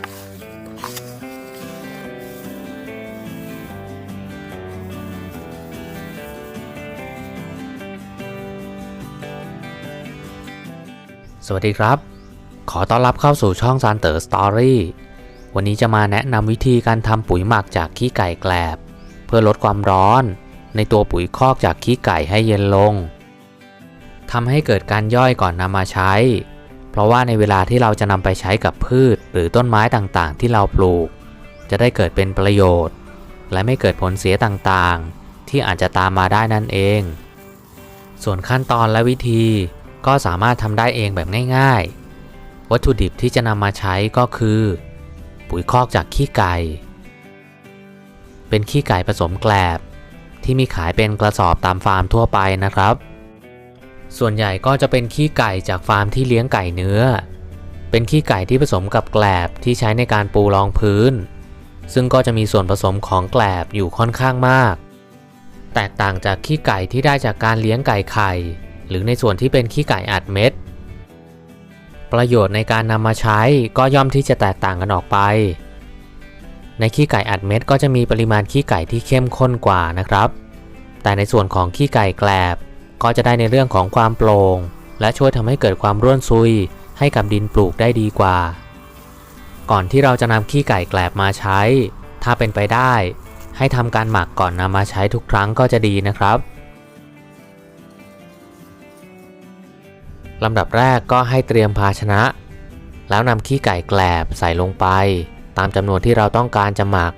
สวัสดีครับ ขอต้อนรับเข้าสู่ช่องซานเตอร์สตอรี่วันนี้จะมาแนะนำวิธีการทำปุ๋ยหมักจากขี้ไก่แกลบ เพื่อลดความร้อน ในตัวปุ๋ยคอกจากขี้ไก่ให้เย็นลงทำให้เกิดการย่อยก่อนนำมาใช้ ราะว่าในเวลาที่เราจะนำไปใช้กับพืชหรือต้นไม้ต่างๆ ที่เราปลูก จะได้เกิดเป็นประโยชน์ และไม่เกิดผลเสียต่างๆ ที่อาจจะตามมาได้นั่นเอง ส่วนขั้นตอนและวิธีก็สามารถทำได้เองแบบง่ายๆ วัตถุดิบที่จะนำมาใช้ก็คือ ปุ๋ยคอกจากขี้ไก่ เป็นขี้ไก่ผสมแกลบ ที่มีขายเป็นกระสอบตามฟาร์มทั่วไปนะครับ ส่วนใหญ่ก็จะเป็นขี้ไก่จากฟาร์มที่เลี้ยงไก่เนื้อ เป็นขี้ไก่ที่ผสมกับแกลบที่ใช้ในการปูรองพื้น ซึ่งก็จะมีส่วนผสมของแกลบอยู่ค่อนข้างมาก แตกต่างจากขี้ไก่ที่ได้จากการเลี้ยงไก่ไข่ หรือในส่วนที่เป็นขี้ไก่อัดเม็ด ประโยชน์ในการนำมาใช้ก็ย่อมที่จะแตกต่างกันออกไป ในขี้ไก่อัดเม็ดก็จะมีปริมาณขี้ไก่ที่เข้มข้นกว่านะครับ แต่ในส่วนของขี้ไก่แกลบ ก็จะได้ในเรื่องของความโปร่ง และช่วยทำให้เกิดความร่วนซุย ให้กับดินปลูกได้ดีกว่า ก่อนที่เราจะนำขี้ไก่แกลบมาใช้ ถ้าเป็นไปได้ ให้ทำการหมักก่อนนำมาใช้ทุกครั้งก็จะดีนะครับลำดับแรกก็ให้เตรียมภาชนะ แล้วนำขี้ไก่แกลบใส่ลงไป ตามจำนวนที่เราต้องการจะหมัก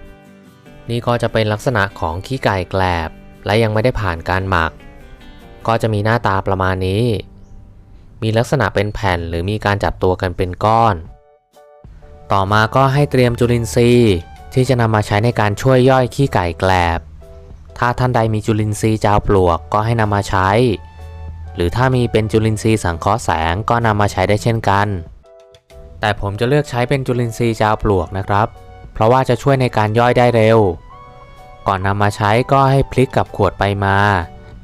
นี่ก็จะเป็นลักษณะของขี้ไก่แกลบ และยังไม่ได้ผ่านการหมัก ก็จะมีหน้าตาประมาณนี้ มีลักษณะเป็นแผ่นหรือมีการจับตัวกันเป็นก้อน ต่อมาก็ให้เตรียมจุลินทรีย์ที่จะนำมาใช้ในการช่วยย่อยขี้ไก่แกลบ ถ้าท่านใดมีจุลินทรีย์จาวปลวกก็ให้นำมาใช้ หรือถ้ามีเป็นจุลินทรีย์สังเคราะห์แสงก็นำมาใช้ได้เช่นกัน แต่ผมจะเลือกใช้เป็นจุลินทรีย์จาวปลวกนะครับ เพราะว่าจะช่วยในการย่อยได้เร็ว ก่อนนำมาใช้ก็ให้พลิกกับขวดไปมา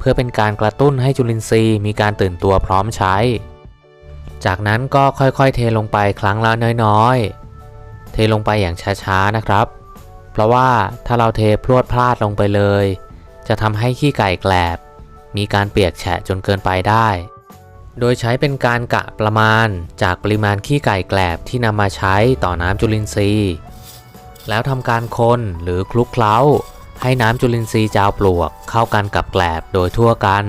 พื่อเป็นการกระตุ้นให้จุลินทรีย์มีการตื่นตัวพร้อมใช้ จากนั้นก็ค่อยๆ เทลงไปครั้งละน้อยๆ เทลงไปอย่างช้าๆนะครับ เพราะว่าถ้าเราเทพรวดพลาดลงไปเลย จะทำให้ขี้ไก่แกลบ มีการเปียกแฉะจนเกินไปได้ โดยใช้เป็นการกะประมาณจากปริมาณขี้ไก่แกลบที่นำมาใช้ต่อน้ำจุลินทรีย์ แล้วทำการคนหรือคลุกเคล้า ให้น้ำจุลินทรีย์จาวปลวกเข้ากันกับแกลบโดยทั่วกัน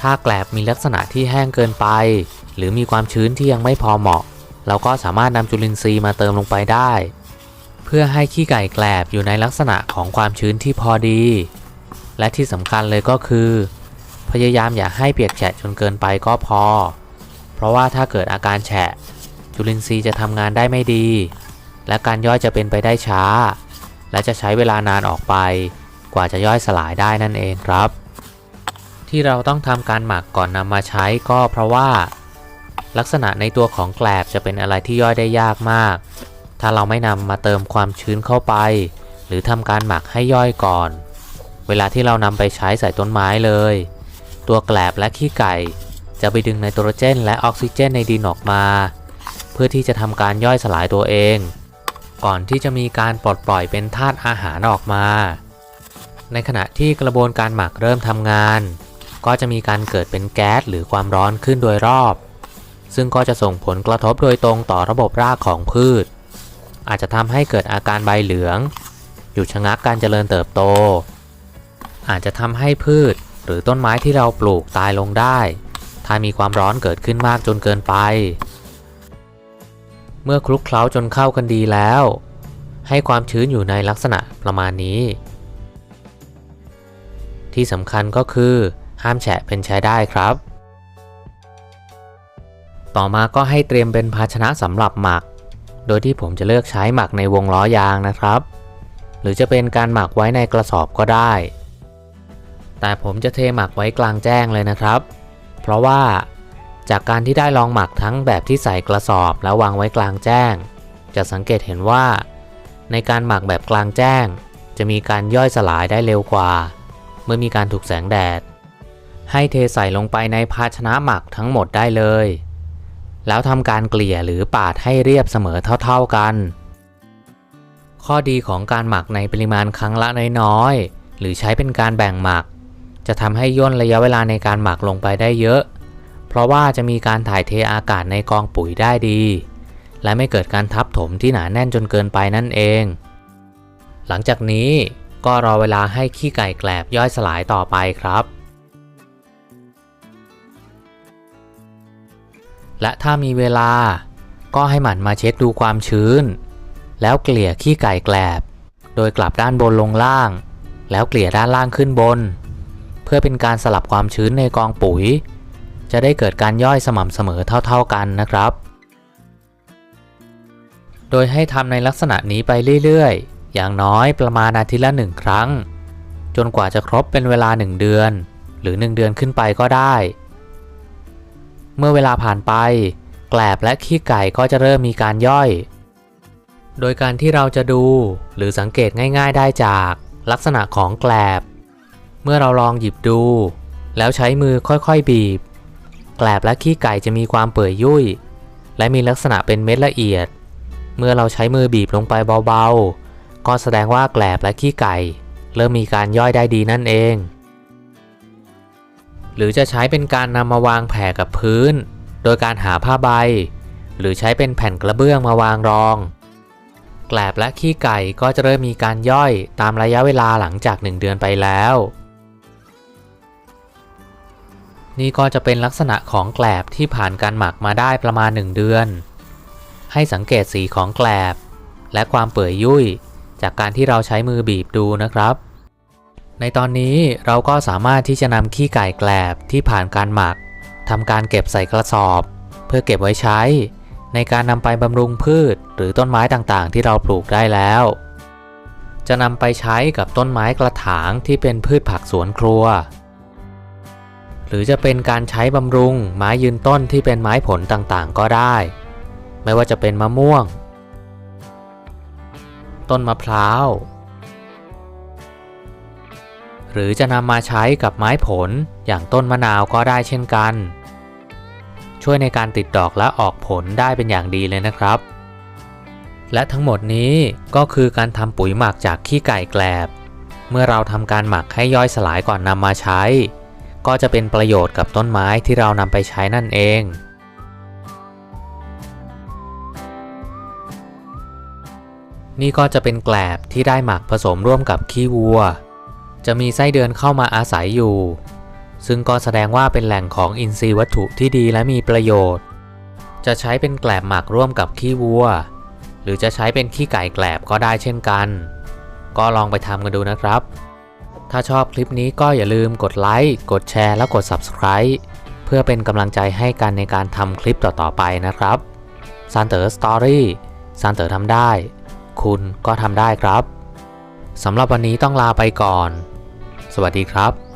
ถ้าแกลบมีลักษณะที่แห้งเกินไป หรือมีความชื้นที่ยังไม่พอเหมาะ เราก็สามารถนำจุลินทรีย์มาเติมลงไปได้ เพื่อให้ขี้ไก่แกลบอยู่ในลักษณะของความชื้นที่พอดี และที่สำคัญเลยก็คือ พยายามอย่าให้เปียกแฉะจนเกินไปก็พอ เพราะว่าถ้าเกิดอาการแฉะ จุลินทรีย์จะทำงานได้ไม่ดี และการย่อยจะเป็นไปได้ช้า และจะใช้เวลานานออกไป กว่าจะย่อยสลายได้นั่นเองครับ ที่เราต้องทำการหมักก่อนนำมาใช้ก็เพราะว่า ลักษณะในตัวของแกลบจะเป็นอะไรที่ย่อยได้ยากมาก ถ้าเราไม่นำมาเติมความชื้นเข้าไป หรือทำการหมักให้ย่อยก่อน เวลาที่เรานำไปใช้ใส่ต้นไม้เลย ตัวแกลบและขี้ไก่ จะไปดึงไนโตรเจน และออกซิเจนในดินออกมา เพื่อที่จะทำการย่อยสลายตัวเอง ก่อนที่จะมีการปลดปล่อยเป็นธาตุอาหารออกมา ในขณะที่กระบวนการหมักเริ่มทำงาน ก็จะมีการเกิดเป็นแก๊สหรือความร้อนขึ้นโดยรอบ ซึ่งก็จะส่งผลกระทบโดยตรงต่อระบบรากของพืช อาจจะทำให้เกิดอาการใบเหลือง หยุดชะงักการเจริญเติบโต อาจจะทำให้พืชหรือต้นไม้ที่เราปลูกตายลงได้ ถ้ามีความร้อนเกิดขึ้นมากจนเกินไป เมื่อคลุกเคล้าจนเข้ากันดีแล้ว ให้ความชื้นอยู่ในลักษณะประมาณนี้ ที่สำคัญก็คือห้ามแฉะเป็นใช้ได้ครับ ต่อมาก็ให้เตรียมเป็นภาชนะสำหรับหมัก โดยที่ผมจะเลือกใช้หมักในวงล้อยางนะครับ หรือจะเป็นการหมักไว้ในกระสอบก็ได้ แต่ผมจะเทหมักไว้กลางแจ้งเลยนะครับ เพราะว่า จากการที่ได้ลองหมักทั้งแบบที่ใส่กระสอบแล้ววางไว้กลางแจ้ง จะสังเกตเห็นว่า ในการหมักแบบกลางแจ้ง จะมีการย่อยสลายได้เร็วกว่า เมื่อมีการถูกแสงแดด ให้เทใส่ลงไปในภาชนะหมักทั้งหมดได้เลย แล้วทำการเกลี่ยหรือปาดให้เรียบเสมอเท่าๆกัน ข้อดีของการหมักในปริมาณครั้งละน้อยๆหรือใช้เป็นการแบ่งหมัก จะทำให้ย่นระยะเวลาในการหมักลงไปได้เยอะ เพราะว่าจะมีการถ่ายเทอากาศในกองปุ๋ยได้ดี และไม่เกิดการทับถมที่หนาแน่นจนเกินไปนั่นเอง หลังจากนี้ก็รอเวลาให้ขี้ไก่แกลบย่อยสลายต่อไปครับ และถ้ามีเวลาก็ให้หมั่นมาเช็คดูความชื้น แล้วเกลี่ยขี้ไก่แกลบ โดยกลับด้านบนลงล่าง แล้วเกลี่ยด้านล่างขึ้นบน เพื่อเป็นการสลับความชื้นในกองปุ๋ย จะได้เกิดการย่อยสม่ำเสมอเท่าๆกันนะครับ โดยให้ทำในลักษณะนี้ไปเรื่อยๆ อย่างน้อยประมาณอาทิตย์ละหนึ่งครั้ง จนกว่าจะครบเป็นเวลา 1 เดือน หรือ 1 เดือนขึ้นไปก็ได้ เมื่อเวลาผ่านไป แกลบและขี้ไก่ก็จะเริ่มมีการย่อย โดยการที่เราจะดูหรือสังเกตง่าย ๆ ได้จากลักษณะของแกลบ เมื่อเราลองหยิบดู แล้วใช้มือค่อยๆบีบ กลบและขี้ไก่จะมีความเปื่อยยุ่ย และมีลักษณะเป็นเม็ดละเอียด เมื่อเราใช้มือบีบลงไปเบาๆ ก็แสดงว่าแกลบและขี้ไก่ เริ่มมีการย่อยได้ดีนั่นเอง หรือจะใช้เป็นการนำมาวางแผ่กับพื้น โดยการหาผ้าใบ หรือใช้เป็นแผ่นกระเบื้องมาวางรองแกลบและขี้ไก่ก็จะเริ่มมีการย่อยตามระยะเวลาหลังจาก 1 เดือนไปแล้ว นี่ก็จะเป็นลักษณะของแกลบที่ผ่านการหมักมาได้ประมาณ 1 เดือน ให้สังเกตสีของแกลบ และความเปื่อยยุ่ย จากการที่เราใช้มือบีบดูนะครับ ในตอนนี้เราก็สามารถที่จะนำขี้ไก่แกลบที่ผ่านการหมักทำการเก็บใส่กระสอบ เพื่อเก็บไว้ใช้ ในการนำไปบำรุงพืช หรือต้นไม้ต่างๆ ที่เราปลูกได้แล้ว จะนำไปใช้กับต้นไม้กระถางที่เป็นพืชผักสวนครัว หรือจะเป็นการใช้บำรุงไม้ยืนต้นที่เป็นไม้ผลต่างๆ ก็ได้ ไม่ว่าจะเป็นมะม่วง ต้นมะพร้าว หรือจะนำมาใช้กับไม้ผลอย่างต้นมะนาวก็ได้เช่นกัน ช่วยในการติดดอกและออกผลได้เป็นอย่างดีเลยนะครับ และทั้งหมดนี้ก็คือการทำปุ๋ยหมักจากขี้ไก่แกลบ เมื่อเราทำการหมักให้ย่อยสลายก่อนนำมาใช้ ก็จะเป็นประโยชน์กับต้นไม้ที่เรานำไปใช้นั่นเอง นี่ก็จะเป็นแกลบที่ได้หมักผสมร่วมกับขี้วัว จะมีไส้เดือนเข้ามาอาศัยอยู่ ซึ่งก็แสดงว่าเป็นแหล่งของอินทรีย์วัตถุที่ดีและมีประโยชน์ จะใช้เป็นแกลบหมักร่วมกับขี้วัว หรือจะใช้เป็นขี้ไก่แกลบก็ได้เช่นกัน ก็ลองไปทำกันดูนะครับ ถ้าชอบคลิปนี้ก็อย่าลืมกดไลค์ กดแชร์ และกด Subscribe เพื่อเป็นกำลังใจให้กันในการทำคลิปต่อๆไปนะครับซันเตอร์สตอรี่ซันเตอร์ทำได้ คุณก็ทำได้ครับสำหรับวันนี้ต้องลาไปก่อน สวัสดีครับ